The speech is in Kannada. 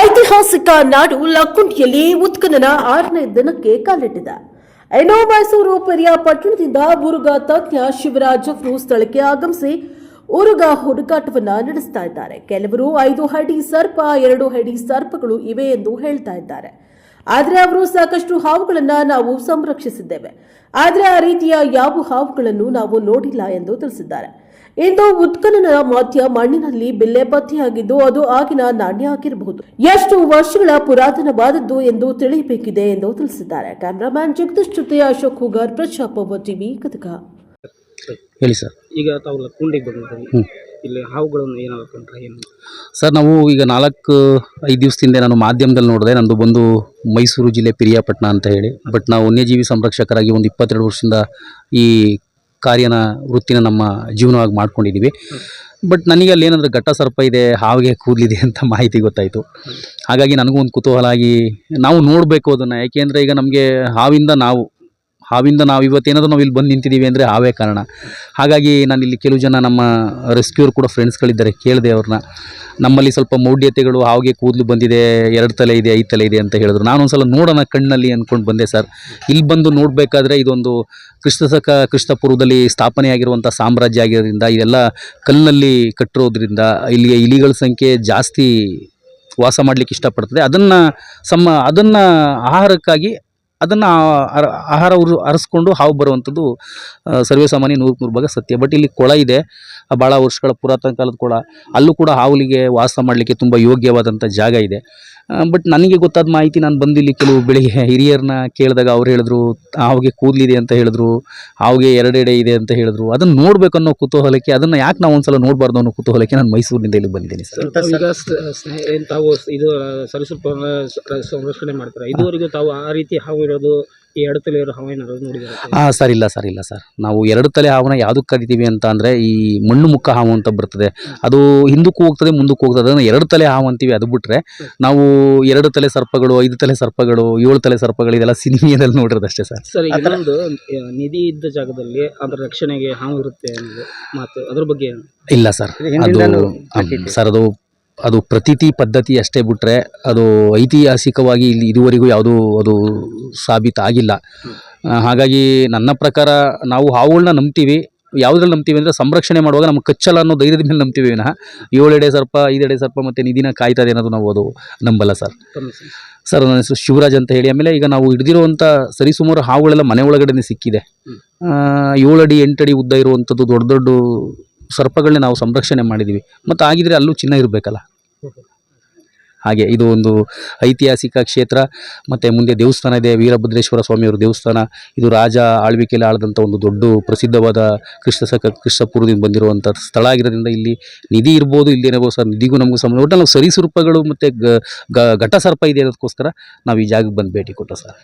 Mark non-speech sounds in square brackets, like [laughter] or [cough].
ಐತಿಹಾಸಿಕ ನಾಡು ಲಕ್ಕುಂಡಿಯಲ್ಲಿ ಉತ್ಖನನ ಆರನೇ ದಿನಕ್ಕೆ ಕಾಲಿಟ್ಟಿದೆ. ಐನೋ ಮೈಸೂರು ಪಟ್ಟಣದಿಂದ ಉರುಗ ತಜ್ಞ ಶಿವರಾಜ್ ಅವರು ಸ್ಥಳಕ್ಕೆ ಆಗಮಿಸಿ ಉರುಗ ಹುಡುಕಾಟವನ್ನ ನಡೆಸ್ತಾ ಇದ್ದಾರೆ. ಕೆಲವರು ಐದು ಹಡಿ ಸರ್ಪ, ಎರಡು ಹಡಿ ಸರ್ಪಗಳು ಇವೆ ಎಂದು ಹೇಳ್ತಾ ಇದ್ದಾರೆ. ಆದರೆ ಅವರು ಸಾಕಷ್ಟು ಹಾವುಗಳನ್ನ ನಾವು ಸಂರಕ್ಷಿಸಿದ್ದೇವೆ. ಆದರೆ ಆ ರೀತಿಯ ಯಾವ ಹಾವುಗಳನ್ನು ನಾವು ನೋಡಿಲ್ಲ ಎಂದು ತಿಳಿಸಿದ್ದಾರೆ. ಇಂದು ಉತ್ಖನನ ಮಾಧ್ಯ ಮಣ್ಣಿನಲ್ಲಿ ಬಿಲ್ಲೆ ಪತ್ತೆಯಾಗಿದ್ದು ಅದು ಆಗಿನ ನಾಣ್ಯ ಆಗಿರಬಹುದು. ಎಷ್ಟು ವರ್ಷಗಳ ಪುರಾತನವಾದದ್ದು ಎಂದು ತಿಳಿಯಬೇಕಿದೆ ಎಂದು ತಿಳಿಸಿದ್ದಾರೆ. ಕ್ಯಾಮರಾಮ್ಯಾನ್ ಜಗದೀಶ್ ಜೊತೆ ಅಶೋಕ್ ಹುಗಾರ್ ಪ್ರಜಾಪವ ಟಿವಿ ಕದಕ ಹೇಳಿ ಸರ್. ಈಗ ತಾವು ಲಕ್ಕುಂಡಿಗೆ ಬಂದಿದ್ದೀವಿ ಇಲ್ಲಿ ಹಾವುಗಳನ್ನು ಏನಾಗುತ್ತೆ ಏನು? ಸರ್ ನಾವು ಈಗ ನಾಲ್ಕು ಐದು ದಿವಸದಿಂದ ನಾನು ಮಾಧ್ಯಮದಲ್ಲಿ ನೋಡಿದೆ. ನಂದು ಬಂದು ಮೈಸೂರು ಜಿಲ್ಲೆ ಪಿರಿಯಾಪಟ್ಟಣ ಅಂತ ಹೇಳಿ. ಬಟ್ ನಾವು ವನ್ಯಜೀವಿ ಸಂರಕ್ಷಕರಾಗಿ ಒಂದು ಇಪ್ಪತ್ತೆರಡು ವರ್ಷದಿಂದ ಈ ಕಾರ್ಯನ ವೃತ್ತಿನ ನಮ್ಮ ಜೀವನವಾಗಿ ಮಾಡ್ಕೊಂಡಿದ್ದೀವಿ ಬಟ್ ನನಗೆ ಅಲ್ಲಿ ಏನಂದ್ರೆ ಘಟ್ಟ ಸರ್ಪ ಇದೆ, ಹಾವಿಗೆ ಕೂದಲಿದೆ ಅಂತ [laughs] ಮಾಹಿತಿ ಗೊತ್ತಾಯಿತು. ಹಾಗಾಗಿ ನನಗೂ ಒಂದು ಕುತೂಹಲ ಆಗಿ ನಾವು ನೋಡಬೇಕು ಅದನ್ನು. ಯಾಕೆಂದರೆ ಈಗ ನಮಗೆ ಹಾವಿಂದ ನಾವು ಹಾವಿಂದ ನಾವು ಇವತ್ತೇನಾದರೂ ನಾವು ಇಲ್ಲಿ ಬಂದು ನಿಂತಿದ್ದೀವಿ ಅಂದರೆ ಹಾವೇ ಕಾರಣ. ಹಾಗಾಗಿ ನಾನು ಇಲ್ಲಿ ಕೆಲವು ಜನ ನಮ್ಮ ರೆಸ್ಕ್ಯೂರ್ ಕೂಡ ಫ್ರೆಂಡ್ಸ್ಗಳಿದ್ದಾರೆ ಕೇಳಿದೆ ಅವ್ರನ್ನ ನಮ್ಮಲ್ಲಿ ಸ್ವಲ್ಪ ಮೌಢ್ಯತೆಗಳು, ಹಾವಿಗೆ ಕೂದಲು ಬಂದಿದೆ, ಎರಡು ತಲೆ ಇದೆ, ಐದು ತಲೆ ಇದೆ ಅಂತ ಹೇಳಿದ್ರು. ನಾನು ಒಂದ್ಸಲ ನೋಡೋಣ ಕಣ್ಣಲ್ಲಿ ಅಂದ್ಕೊಂಡು ಬಂದೆ ಸರ್. ಇಲ್ಲಿ ಬಂದು ನೋಡಬೇಕಾದ್ರೆ ಇದೊಂದು ಕ್ರಿಸ್ತಸಕ ಕ್ರಿಸ್ತಪೂರ್ವದಲ್ಲಿ ಸ್ಥಾಪನೆಯಾಗಿರುವಂಥ ಸಾಮ್ರಾಜ್ಯ ಆಗಿರೋದ್ರಿಂದ ಇದೆಲ್ಲ ಕಲ್ಲಿನಲ್ಲಿ ಕಟ್ಟಿರೋದ್ರಿಂದ ಇಲ್ಲಿಗೆ ಇಲಿಗಳ ಸಂಖ್ಯೆ ಜಾಸ್ತಿ ವಾಸ ಮಾಡಲಿಕ್ಕೆ ಇಷ್ಟಪಡ್ತದೆ. ಅದನ್ನು ಸಮ, ಅದನ್ನು ಆಹಾರಕ್ಕಾಗಿ ಅದನ್ನು ಆಹಾರ ಉರು, ಅರಸ್ಕೊಂಡು ಹಾವು ಬರುವಂಥದ್ದು ಸರ್ವೇಸಾಮಾನ್ಯ ನೂರು ನೂರು ಭಾಗ ಸತ್ಯ. ಬಟ್ ಇಲ್ಲಿ ಕೊಳ ಇದೆ. ಭಾಳ ವರ್ಷಗಳ ಪುರಾತನ ಕಾಲದ ಕೊಳ. ಅಲ್ಲೂ ಕೂಡ ಹಾವುಲಿಗೆ ವಾಸ ಮಾಡಲಿಕ್ಕೆ ತುಂಬ ಯೋಗ್ಯವಾದಂಥ ಜಾಗ ಇದೆ. ಬಟ್ ನನಗೆ ಗೊತ್ತಾದ ಮಾಹಿತಿ ನಾನು ಬಂದಿಲ್ಲಿ ಇಲ್ಲಿ ಕೆಲವು ಬೆಳಿಗ್ಗೆ ಹಿರಿಯರನ್ನ ಕೇಳಿದಾಗ ಅವ್ರು ಹೇಳಿದ್ರು ಹಾವಿಗೆ ಕೂದಲಿದೆ ಅಂತ ಹೇಳಿದ್ರು ಹಾವಿಗೆ ಎರಡೆಡೆ ಇದೆ ಅಂತ ಹೇಳಿದ್ರು ಅದನ್ನು ನೋಡ್ಬೇಕು ಅನ್ನೋ ಕುತೂಹಲಕ್ಕೆ ಅದನ್ನು ಯಾಕೆ ನಾವು ಒಂದ್ಸಲ ನೋಡಬಾರ್ದು ಅನ್ನೋ ಕುತೂಹಲಕ್ಕೆ ನಾನು ಮೈಸೂರಿನಿಂದ ಇಲ್ಲಿ ಬಂದಿದ್ದೀನಿ ಸರ್. ತಾವು ಇದು ಸಂರಕ್ಷಣೆ ಮಾಡ್ತಾರೆ. ಇದುವರೆಗೂ ತಾವು ಆ ರೀತಿ ಹಾವು ಇರೋದು ಈ ಹಾವು ಏನಾದ್ರು ನೋಡಿದ್ದಾರೆ ಹಾಂ ಸರ್ ಇಲ್ಲ ಸರ್ ಇಲ್ಲ ಸರ್. ನಾವು ಎರಡು ತಲೆ ಹಾವನ್ನ ಯಾವುದಕ್ಕೆ ಕರಿತೀವಿ ಅಂತ ಅಂದರೆ ಈ ಮಣ್ಣು ಮುಕ್ಕ ಹಾವು ಅಂತ ಬರ್ತದೆ. ಅದು ಹಿಂದಕ್ಕೂ ಹೋಗ್ತದೆ ಮುಂದಕ್ಕೂ ಹೋಗ್ತದೆ. ಅದನ್ನು ಎರಡು ತಲೆ ಹಾವು ಅಂತೀವಿ ಅದು ಬಿಟ್ಟರೆ ನಾವು ಎರಡು ತಲೆ ಸರ್ಪಗಳು ಐದು ತಲೆ ಸರ್ಪಗಳು ಏಳು ತಲೆ ಸರ್ಪಗಳು ಇದೆಲ್ಲ ಸಿನಿಮಾದಲ್ಲಿ ನೋಡಿರೋದಷ್ಟೇ ಸರ್. ಸರ್ ಆ, ನಿಧಿ ಇದ್ದ ಜಾಗದಲ್ಲಿ ಅದರ ರಕ್ಷಣೆಗೆ ಹಾವು ಇರುತ್ತೆ ಅನ್ನೋದು ಮಾತು. ಅದ್ರ ಬಗ್ಗೆ ಏನು? ಇಲ್ಲ ಸರ್. ಅದು ಹ್ಮ್, ಸರ್ ಅದು ಅದು ಪ್ರತೀತಿ ಪದ್ಧತಿ ಅಷ್ಟೇ ಬಿಟ್ಟರೆ ಅದು ಐತಿಹಾಸಿಕವಾಗಿ ಇಲ್ಲಿ ಇದುವರೆಗೂ ಯಾವುದೂ ಅದು ಸಾಬೀತಾಗಿಲ್ಲ. ಹಾಗಾಗಿ ನನ್ನ ಪ್ರಕಾರ ನಾವು ಹಾವುಗಳನ್ನ ನಂಬ್ತೀವಿ. ಯಾವುದ್ರಲ್ಲಿ ನಂಬ್ತೀವಿ ಅಂದರೆ ಸಂರಕ್ಷಣೆ ಮಾಡುವಾಗ ನಮ್ಮ ಕಚ್ಚಲ್ಲ ಅನ್ನೋ ಧೈರ್ಯದ ಮೇಲೆ ನಂಬ್ತೀವಿ ವಿನಃ. ಏಳೆಡೆ ಸರ್ಪ ಐದೆಡೆ ಸರ್ಪ ಮತ್ತು ನಿಧಿನ ಕಾಯ್ತದೆ ಅನ್ನೋದು ನಾವು ಅದು ನಂಬಲ್ಲ ಸರ್. ಸರ್, ನನ್ನ ಹೆಸರು ಶಿವರಾಜ್ ಅಂತ ಹೇಳಿ. ಆಮೇಲೆ ಈಗ ನಾವು ಹಿಡಿದಿರುವಂಥ ಸರಿಸುಮಾರು ಹಾವುಗಳೆಲ್ಲ ಮನೆ ಒಳಗಡೆ ಸಿಕ್ಕಿದೆ. ಏಳಡಿ ಏಳು ಅಡಿ ಎಂಟು ಅಡಿ ಉದ್ದ ಇರುವಂಥದ್ದು ದೊಡ್ಡ ದೊಡ್ಡ ಸರ್ಪಗಳನ್ನ ನಾವು ಸಂರಕ್ಷಣೆ ಮಾಡಿದ್ದೀವಿ. ಮತ್ತು ಆಗಿದ್ರೆ ಅಲ್ಲೂ ಚಿನ್ನ ಇರಬೇಕಲ್ಲ. ಹಾಗೆ ಇದು ಒಂದು ಐತಿಹಾಸಿಕ ಕ್ಷೇತ್ರ. ಮತ್ತು ಮುಂದೆ ದೇವಸ್ಥಾನ ಇದೆ, ವೀರಭದ್ರೇಶ್ವರ ಸ್ವಾಮಿಯವರ ದೇವಸ್ಥಾನ. ಇದು ರಾಜ ಆಳ್ವಿಕೆಯಲ್ಲಿ ಆಳದಂಥ ಒಂದು ದೊಡ್ಡ ಪ್ರಸಿದ್ಧವಾದ ಕೃಷ್ಣ ಸಕ, ಕೃಷ್ಣಪುರದಿಂದ ಬಂದಿರುವಂಥ ಸ್ಥಳ ಆಗಿರೋದ್ರಿಂದ ಇಲ್ಲಿ ನಿಧಿ ಇರ್ಬೋದು ಇಲ್ದೇನಿರ್ಬೋದು ಸರ್, ನಿಧಿಗೂ ನಮಗೆ ಸಂಬಂಧ ಒಟ್ಟು ನಾವು ಸರೀಸೃಪಗಳು ಮತ್ತು ಗ ಘಟ ಸರ್ಪ ಇದೆ ಅನ್ನೋದಕ್ಕೋಸ್ಕರ ನಾವು ಈ ಜಾಗಕ್ಕೆ ಬಂದು ಭೇಟಿ ಕೊಟ್ಟೆ ಸರ್.